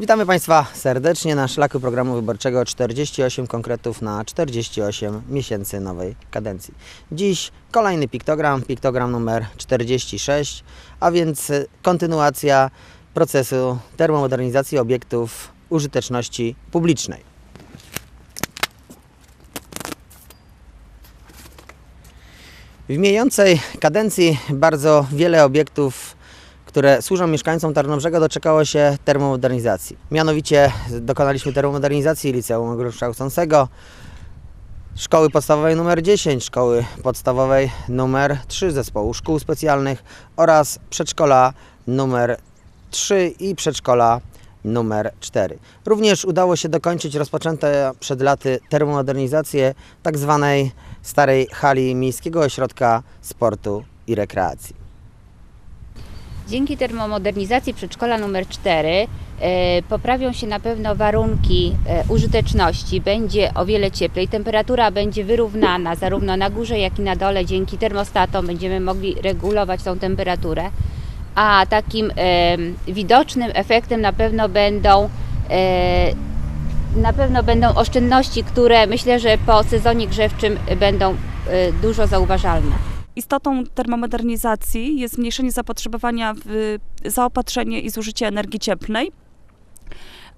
Witamy Państwa serdecznie na szlaku programu wyborczego 48 konkretów na 48 miesięcy nowej kadencji. Dziś kolejny piktogram, piktogram numer 46, a więc kontynuacja procesu termomodernizacji obiektów użyteczności publicznej. W mijającej kadencji bardzo wiele obiektów, które służą mieszkańcom Tarnobrzega, doczekało się termomodernizacji. Mianowicie dokonaliśmy termomodernizacji Liceum Ogólnokształcącego, Szkoły Podstawowej nr 10, Szkoły Podstawowej nr 3 Zespołu Szkół Specjalnych oraz Przedszkola nr 3 i Przedszkola numer 4. Również udało się dokończyć rozpoczęte przed laty termomodernizację tak zwanej starej hali Miejskiego Ośrodka Sportu i Rekreacji. Dzięki termomodernizacji przedszkola nr 4 e, poprawią się na pewno warunki e, użyteczności, będzie o wiele cieplej, temperatura będzie wyrównana zarówno na górze, jak i na dole. Dzięki termostatom będziemy mogli regulować tą temperaturę, a takim e, widocznym efektem na pewno będą na pewno będą oszczędności, które myślę, że po sezonie grzewczym będą dużo zauważalne. Istotą termomodernizacji jest zmniejszenie zapotrzebowania w zaopatrzenie i zużycie energii cieplnej.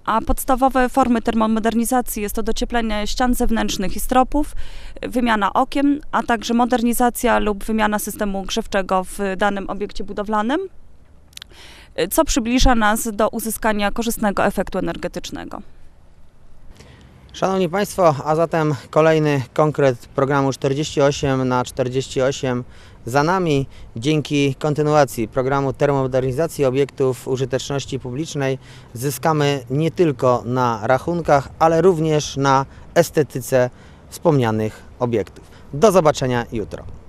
A podstawowe formy termomodernizacji jest to docieplenie ścian zewnętrznych i stropów, wymiana okien, a także modernizacja lub wymiana systemu grzewczego w danym obiekcie budowlanym, co przybliża nas do uzyskania korzystnego efektu energetycznego. Szanowni Państwo, a zatem kolejny konkret programu 48 na 48 za nami. Dzięki kontynuacji programu termomodernizacji obiektów użyteczności publicznej zyskamy nie tylko na rachunkach, ale również na estetyce wspomnianych obiektów. Do zobaczenia jutro.